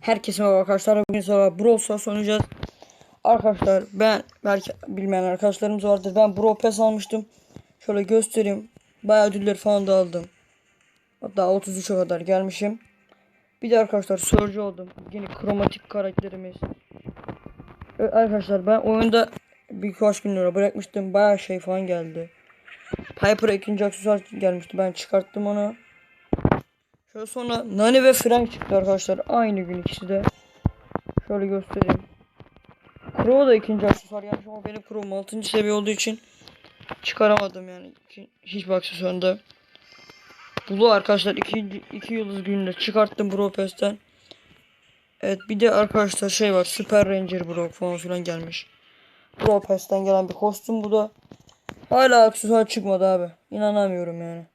Herkese merhaba arkadaşlar. Bugün sonra Brawl Stars oynayacağız. Arkadaşlar ben belki bilmeyen arkadaşlarımız vardır. Ben Brawl Pass almıştım. Şöyle göstereyim. Bayağı ödüller falan da aldım. Hatta 33'e kadar gelmişim. Bir de arkadaşlar Surge oldum. Yine kromatik karakterimiz. Evet arkadaşlar ben oyunda birkaç gün lira bırakmıştım. Bayağı şey falan geldi. Piper'a ikinci aksesuar gelmişti. Ben çıkarttım onu. Şöyle sonra Nani ve Frank çıktı arkadaşlar. Aynı gün ikisi de. Şöyle göstereyim. Crow da ikinci aksesuar gelmiş ama benim Crow'um 6. seviye olduğu için çıkaramadım yani. İki- Hiçbir aksesuarında. Bulu arkadaşlar ikinci, iki yıldız gününde çıkarttım Brawl Pass'ten. Evet bir de arkadaşlar şey var Super Ranger Brock falan filan gelmiş. Brawl Pass'ten gelen bir kostüm bu da. Hala aksesuar çıkmadı abi. İnanamıyorum yani.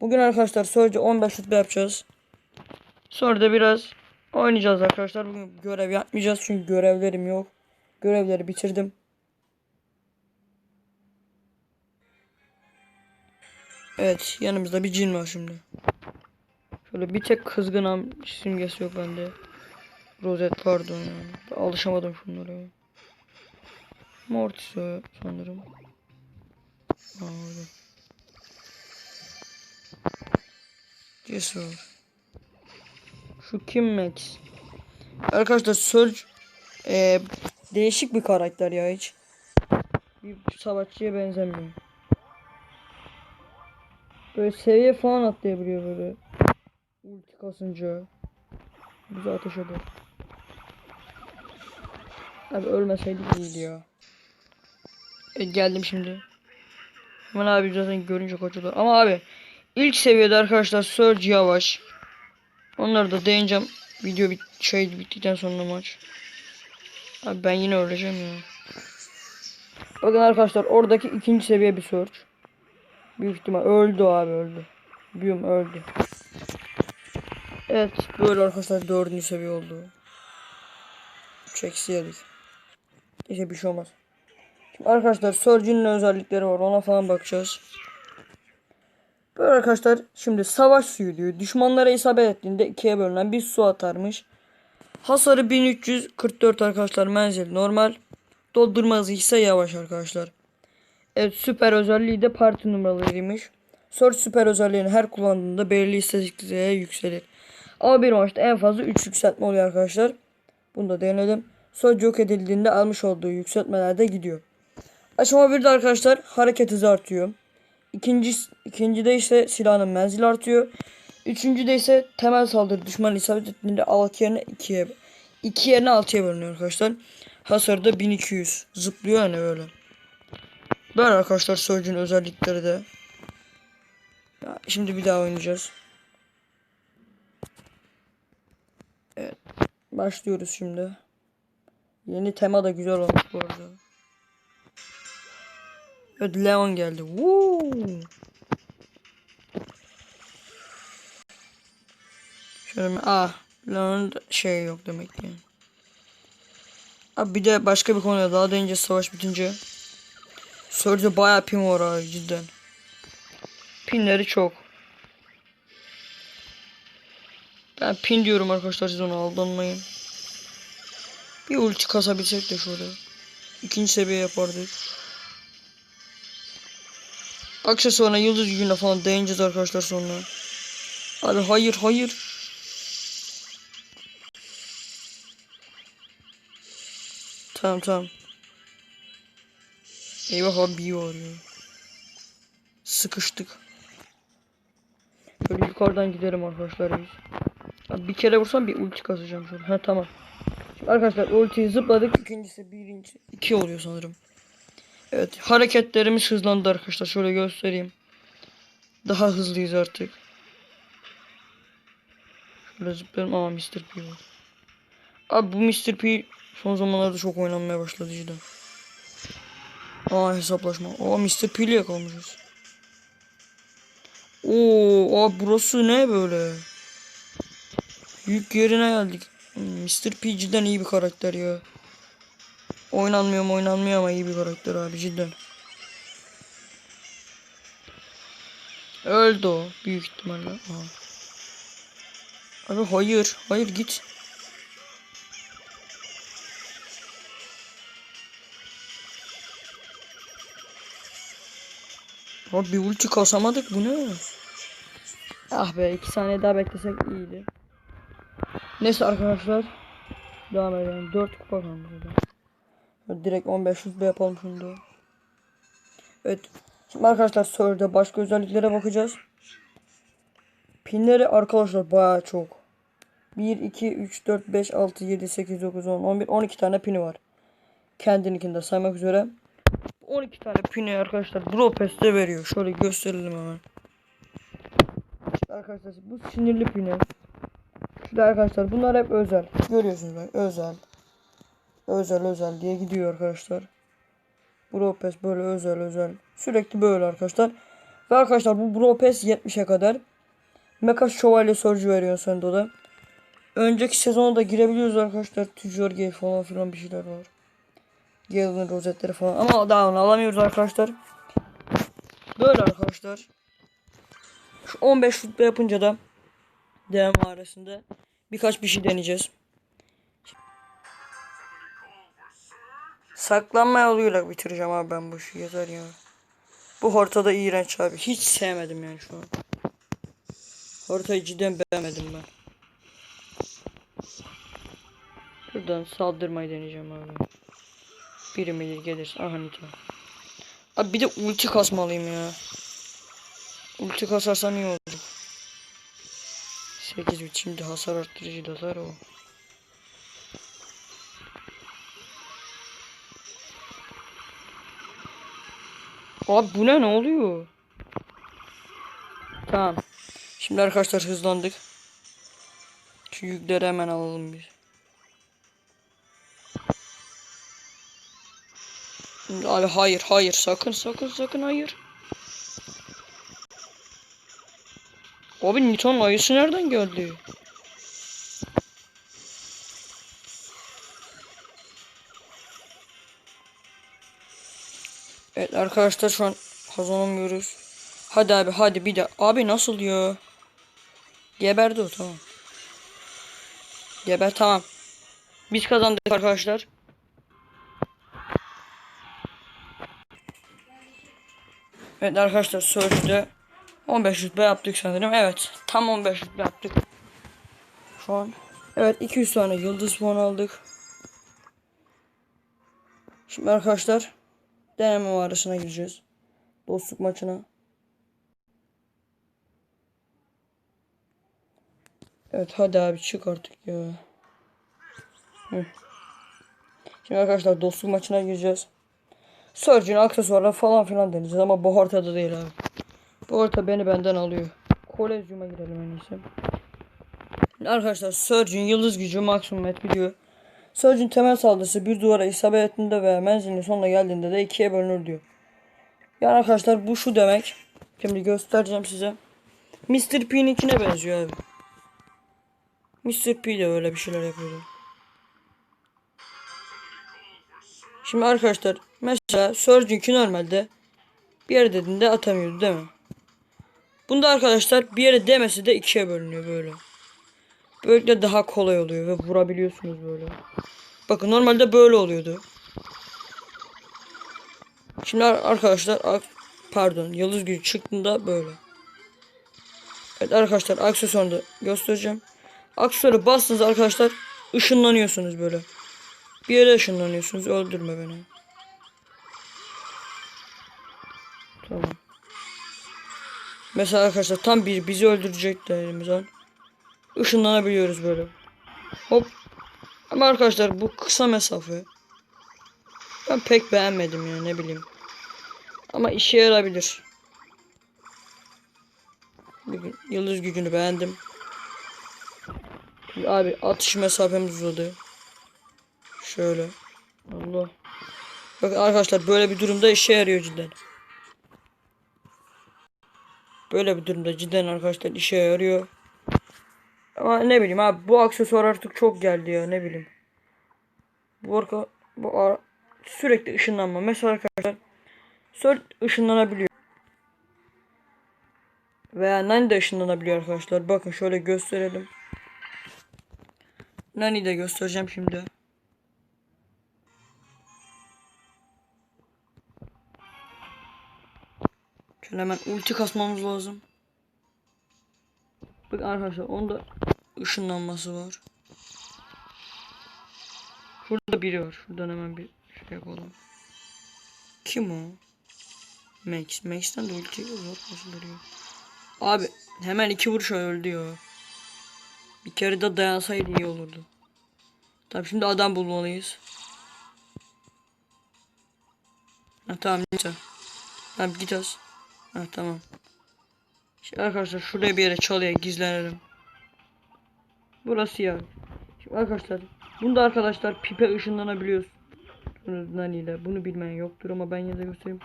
Bugün arkadaşlar sadece 15 rütbe yapacağız. Sonra da biraz oynayacağız arkadaşlar. Bugün görev yapmayacağız çünkü görevlerim yok. Görevleri bitirdim. Evet yanımızda bir cin var şimdi. Şöyle bir tek kızgınam simgesi yok bende. Rozet pardon yani. Alışamadım şunlara. Mortis sanırım. Aa, orada. Cesur. Şu kim Max? Arkadaşlar Surge eee, değişik bir karakter ya hiç. Bir savaşçıya benzemiyor. Böyle seviye falan atlayabiliyor böyle. Ulti kasınca. Bize ateş eder. Abi ölmeseydik iyiydi ya. Evet geldim şimdi. Hemen abi zaten görünce kaçıyorlar. Ama abi ilk seviyede arkadaşlar Surge yavaş. Onları da değineceğim. Video bit şey bittikten sonra maç. Abi ben yine öleceğim ya. Bakın arkadaşlar oradaki ikinci seviye bir Surge. Büyük ihtimal öldü abi öldü. Büyüm öldü. Evet böyle arkadaşlar dördüncü seviye oldu. Çeksi yedik. İşte bir şey olmaz. Şimdi arkadaşlar Surge'ün ne özellikleri var ona falan bakacağız. Böyle arkadaşlar şimdi savaş suyu diyor. Düşmanlara isabet ettiğinde ikiye bölünen bir su atarmış. Hasarı 1344 arkadaşlar menzil normal. Doldurma hızı ise yavaş arkadaşlar. Evet süper özelliği de parti numaralarıymış. Surge süper özelliğini her kullandığında belirli istatistiklere yükselir. Ama bir maçta en fazla 3 yükseltme oluyor arkadaşlar. Bunu da denedim. Surge yok edildiğinde almış olduğu yükseltmeler de gidiyor. Aşama 1'de arkadaşlar hareket hızı artıyor. İkinci, ikincide ise silahın menzili artıyor. Üçüncüde ise temel saldırı düşman isabet ettiğinde 6 yerine 2'ye 2 yerine 6'ya bölünüyor arkadaşlar. Hasarı da 1200. Zıplıyor yani öyle. Böyle arkadaşlar Surge'ün özellikleri de. Ya, şimdi bir daha oynayacağız. Evet. Başlıyoruz şimdi. Yeni tema da güzel olmuş bu arada. Evet Leon geldi. Woo! Şöyle? Ah. Da şey yok demek ki. Abi bir de başka bir konuya daha değince savaş bitince. Surge'de bayağı pin var abi cidden. Pinleri çok. Ben pin diyorum arkadaşlar siz ona aldanmayın. Bir ulti kasabilsek de şöyle. İkinci seviye yapardık. Aksesuarına yıldız gücüne falan değineceğiz arkadaşlar sonra. Abi hayır hayır. Tamam tamam. Eyvah abi var ya. Sıkıştık. Böyle yukarıdan gidelim arkadaşlar biz. Abi bir kere vursam bir ulti kasacağım şöyle. Ha tamam. Şimdi arkadaşlar ultiyi zıpladık. İkincisi birinci. iki oluyor sanırım. Evet hareketlerimiz hızlandı arkadaşlar. Şöyle göstereyim. Daha hızlıyız artık. Şöyle zıplayalım ama Mr. P var. Abi bu Mr. P son zamanlarda çok oynanmaya başladı cidden. Aa hesaplaşma. Aa Mr. P'li yakalamışız. Oo, aa burası ne böyle? Yük yerine geldik. Hmm, Mr. P cidden iyi bir karakter ya. Oynanmıyor oynanmıyor ama iyi bir karakter abi cidden. Öldü o büyük ihtimalle. Aa. Abi hayır hayır git. Abi bir ulti kasamadık bu ne? Ah be iki saniye daha beklesek iyiydi. Neyse arkadaşlar. Devam edelim. 4 kupa kaldı. Direkt 15 rütbe yapalım şunu da. Evet. Şimdi arkadaşlar Sör'de başka özelliklere bakacağız. Pinleri arkadaşlar bayağı çok. 1, 2, 3, 4, 5, 6, 7, 8, 9, 10, 11, 12 tane pini var. Kendininkinde saymak üzere. 12 tane pini arkadaşlar Bro Pass'te veriyor. Şöyle gösterelim hemen. İşte arkadaşlar bu sinirli pini. Şurada arkadaşlar bunlar hep özel. Görüyorsunuz bak özel. Özel özel diye gidiyor arkadaşlar. Bro böyle özel özel. Sürekli böyle arkadaşlar. Ve arkadaşlar bu Bro Pass 70'e kadar. Mecha Şövalye Surge veriyor sonunda da. Önceki sezona da girebiliyoruz arkadaşlar. Tüccar Gale falan filan bir şeyler var. Gale'ın rozetleri falan. Ama daha onu alamıyoruz arkadaşlar. Böyle arkadaşlar. Şu 15 rütbe yapınca da DM mağarasında birkaç bir şey deneyeceğiz. Saklanma yoluyla bitireceğim abi ben bu işi yeter ya. Bu haritada iğrenç abi. Hiç sevmedim yani şu an. Haritayı cidden beğenmedim ben. Buradan saldırmayı deneyeceğim abi. Biri mi gelir? Aha Nita. Abi bir de ulti kasmalıyım ya. Ulti kasarsam iyi olur. 8 bit şimdi hasar arttırıcı da hasar o. Abi bu ne ne oluyor? Tamam. Şimdi arkadaşlar hızlandık. Şu yükleri hemen alalım bir. Abi hayır hayır sakın sakın sakın hayır. Abi Newton ayısı nereden geldi? Evet arkadaşlar şu an kazanamıyoruz. Hadi abi hadi bir de. Abi nasıl ya? Geberdi o tamam. Geber tamam. Biz kazandık arkadaşlar. Evet arkadaşlar sözde 15 rütbe yaptık sanırım. Evet tam 15 rütbe yaptık. Şu an. Evet 200 tane yıldız puan aldık. Şimdi arkadaşlar deneme mağarasına gireceğiz. Dostluk maçına. Evet hadi abi çık artık ya. Şimdi arkadaşlar dostluk maçına gireceğiz. Surgeon aksesuarlar falan filan deneyeceğiz ama bu haritada değil abi. Bu harita beni benden alıyor. Kolezyuma girelim en iyisi. Arkadaşlar Surgeon yıldız gücü maksimum et biliyor. Surgeon temel saldırısı bir duvara isabet ettiğinde veya menzilin sonuna geldiğinde de ikiye bölünür diyor. Yani arkadaşlar bu şu demek. Şimdi göstereceğim size. Mr. P'ninkine benziyor abi. Mr. P de öyle bir şeyler yapıyordu. Şimdi arkadaşlar mesela Surgeon'ki normalde bir yere dediğinde atamıyordu değil mi? Bunda arkadaşlar bir yere demesi de ikiye bölünüyor böyle. Böylelikle daha kolay oluyor ve vurabiliyorsunuz böyle. Bakın normalde böyle oluyordu. Şimdi ar- arkadaşlar pardon yıldız gücü çıktığında böyle. Evet arkadaşlar aksesuarını da göstereceğim. Aksesuarı bastınız arkadaşlar ışınlanıyorsunuz böyle. Bir yere ışınlanıyorsunuz öldürme beni. Tamam. Mesela arkadaşlar tam bir bizi öldürecek de elimizden. Işınlanabiliyoruz böyle. Hop. Ama arkadaşlar bu kısa mesafe. Ben pek beğenmedim ya ne bileyim. Ama işe yarabilir. Yıldız gücünü beğendim. Abi atış mesafemiz uzadı. Şöyle. Allah. Bakın arkadaşlar böyle bir durumda işe yarıyor cidden. Böyle bir durumda cidden arkadaşlar işe yarıyor. Ama ne bileyim abi bu aksesuar artık çok geldi ya ne bileyim. Bu arka bu ara, sürekli ışınlanma. Mesela arkadaşlar sürekli ışınlanabiliyor. Veya Nani de ışınlanabiliyor arkadaşlar. Bakın şöyle gösterelim. Nani de göstereceğim şimdi. Şöyle hemen ulti kasmamız lazım. Bak arkadaşlar onda ışınlanması var. Şurada biri var. Şuradan hemen bir şey yapalım. Kim o? Max. Max'ten de ulti nasıl duruyor? Abi hemen iki vuruş öldü ya. Bir kere de dayansaydı iyi olurdu. Tamam şimdi adam bulmalıyız. Ha, tamam neyse. Tamam git az. Ha tamam. Şimdi arkadaşlar şuraya bir yere çalıya gizlenelim. Burası ya. Şimdi arkadaşlar bunda arkadaşlar pipe ışınlanabiliyorsunuz. ile bunu bilmeyen yoktur ama ben yine de göstereyim.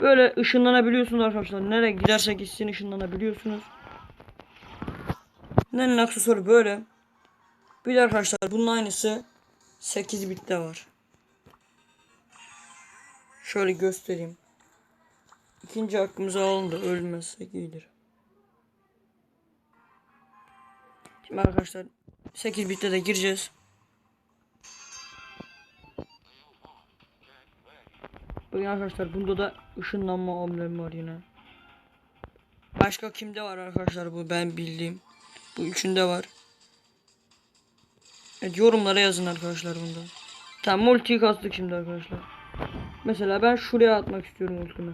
Böyle ışınlanabiliyorsunuz arkadaşlar. Nereye giderse gitsin ışınlanabiliyorsunuz. Nenin aksesuarı böyle. Bir de arkadaşlar bunun aynısı 8 bitte var. Şöyle göstereyim. İkinci hakkımızı alalım da ölmezsek iyidir. Şimdi arkadaşlar 8 bitte de gireceğiz. Bakın arkadaşlar bunda da ışınlanma amblemi var yine. Başka kimde var arkadaşlar bu ben bildiğim. Bu üçünde var. Evet yorumlara yazın arkadaşlar bunda. Tamam multiyi kastık şimdi arkadaşlar. Mesela ben şuraya atmak istiyorum ultimi.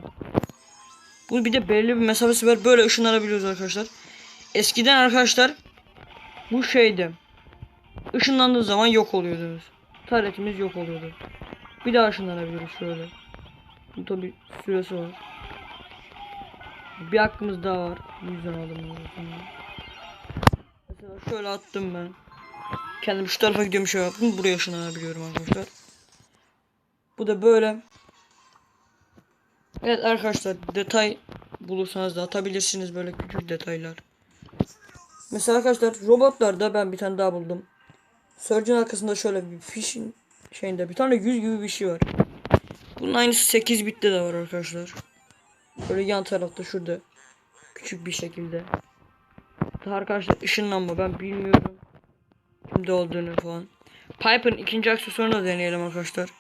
Bu bir de belli bir mesafesi var. Böyle ışınlanabiliyoruz arkadaşlar. Eskiden arkadaşlar bu şeydi. Işınlandığı zaman yok oluyordunuz. Taretimiz yok oluyordu. Bir daha ışınlanabiliyoruz şöyle. Bu tabi süresi var. Bir hakkımız daha var. Bu yüzden aldım bunu. Mesela şöyle attım ben. Kendim şu tarafa gidiyorum şöyle yaptım. Buraya ışınlanabiliyorum arkadaşlar. Bu da böyle. Evet arkadaşlar detay bulursanız da atabilirsiniz böyle küçük detaylar. Mesela arkadaşlar robotlarda ben bir tane daha buldum. Surgeon arkasında şöyle bir fishing şeyinde bir tane yüz gibi bir şey var. Bunun aynısı 8 bitte de var arkadaşlar. Böyle yan tarafta şurada. Küçük bir şekilde. Daha arkadaşlar ışınlanma ben bilmiyorum. Kimde olduğunu falan. Piper'ın ikinci aksesuarını da deneyelim arkadaşlar.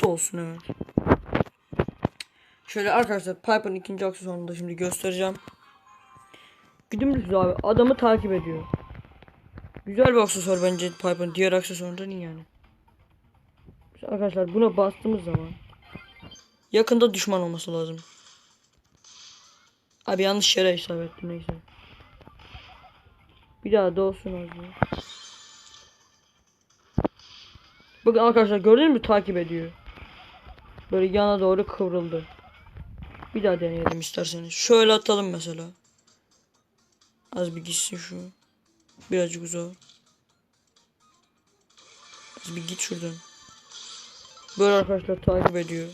Su olsun evet. Şöyle arkadaşlar Piper'ın ikinci aksesuarını da şimdi göstereceğim. Güdümlüsüz abi adamı takip ediyor. Güzel bir aksesuar bence Piper'ın diğer aksesuarından iyi yani. İşte arkadaşlar buna bastığımız zaman yakında düşman olması lazım. Abi yanlış yere isabet ettim neyse. Bir daha da olsun abi. Bakın arkadaşlar gördünüz mü takip ediyor. Böyle yana doğru kıvrıldı. Bir daha deneyelim isterseniz. Şöyle atalım mesela. Az bir gitsin şu. Birazcık uzağa. Az bir git şuradan. Böyle arkadaşlar takip ediyor.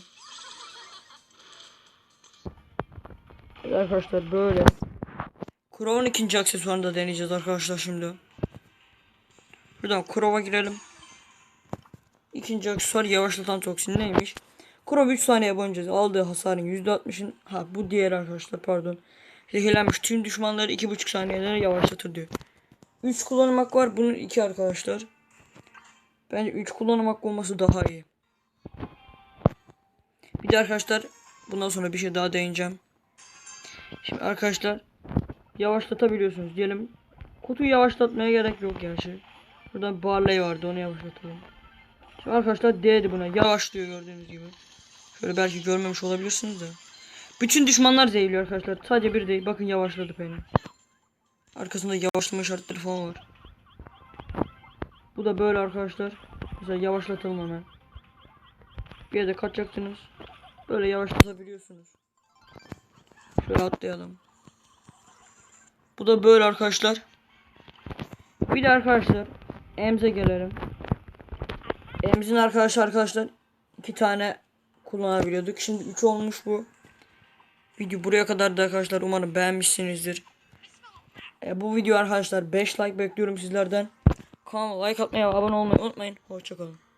Arkadaşlar böyle. Crow'un ikinci aksesuarını da deneyeceğiz arkadaşlar şimdi. Buradan Crow'a girelim. İkinci aksesuar yavaşlatan toksin neymiş? Crow 3 saniye boyunca aldığı hasarın %60'ın ha bu diğer arkadaşlar pardon. Zehirlenmiş tüm düşmanları 2,5 saniyede yavaşlatır diyor. 3 kullanım hakkı var bunun 2 arkadaşlar. Bence 3 kullanım hakkı olması daha iyi. Bir de arkadaşlar bundan sonra bir şey daha değineceğim. Şimdi arkadaşlar yavaşlatabiliyorsunuz diyelim. Kutuyu yavaşlatmaya gerek yok gerçi. Buradan Barley vardı onu yavaşlatalım. Şimdi arkadaşlar D'di buna yavaşlıyor gördüğünüz gibi. Şöyle belki görmemiş olabilirsiniz de. Bütün düşmanlar zehirliyor arkadaşlar. Sadece bir değil. Bakın yavaşladı beni. Arkasında yavaşlama işaretleri falan var. Bu da böyle arkadaşlar. Mesela yavaşlatalım hemen. Bir yerde kaçacaksınız. Böyle yavaşlatabiliyorsunuz. Şöyle atlayalım. Bu da böyle arkadaşlar. Bir de arkadaşlar Emze gelelim. Emzin arkadaşlar arkadaşlar iki tane kullanabiliyorduk. Şimdi 3 olmuş bu. Video buraya kadar da arkadaşlar umarım beğenmişsinizdir. E, bu video arkadaşlar 5 like bekliyorum sizlerden. Kanala like atmayı abone olmayı unutmayın. Hoşçakalın.